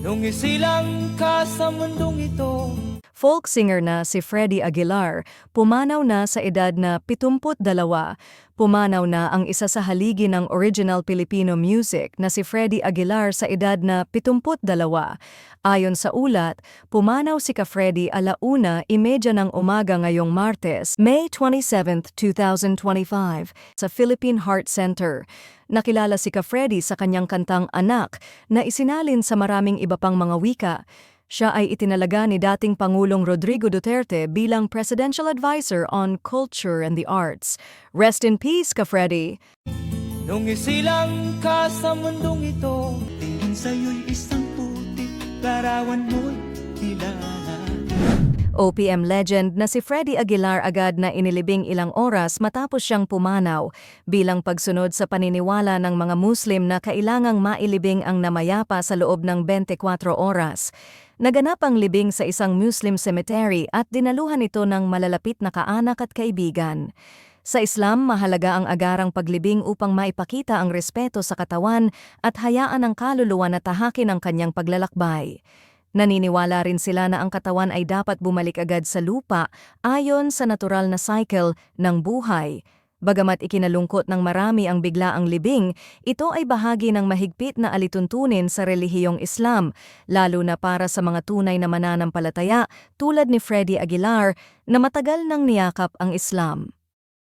Nung isilang ka sa mundong ito Folk singer na si Freddie Aguilar, pumanaw na sa edad na 72. Pumanaw na ang isa sa haligi ng original Filipino music na si Freddie Aguilar sa edad na 72. Ayon sa ulat, pumanaw si ka Freddie alauna imedya ng umaga ngayong Martes, May 27, 2025, sa Philippine Heart Center. Nakilala si ka Freddie sa kanyang kantang Anak na isinalin sa maraming iba pang mga wika. Siya ay itinalaga ni dating Pangulong Rodrigo Duterte bilang Presidential Advisor on Culture and the Arts. Rest in peace, ka Freddy. Nung isilang ka sa mundong ito Tingin sa'yo'y isang puti Larawan mo'y nilahat OPM legend na si Freddie Aguilar agad na inilibing ilang oras matapos siyang pumanaw bilang pagsunod sa paniniwala ng mga Muslim na kailangang mailibing ang namayapa sa loob ng 24 oras. Naganap ang libing sa isang Muslim cemetery at dinaluhan ito ng malalapit na kaanak at kaibigan. Sa Islam, mahalaga ang agarang paglibing upang maipakita ang respeto sa katawan at hayaan ang kaluluwa na tahakin ang kanyang paglalakbay. Naniniwala rin sila na ang katawan ay dapat bumalik agad sa lupa ayon sa natural na cycle ng buhay. Bagamat ikinalungkot ng marami ang biglaang libing, ito ay bahagi ng mahigpit na alituntunin sa relihiyong Islam, lalo na para sa mga tunay na mananampalataya tulad ni Freddie Aguilar na matagal nang niyakap ang Islam.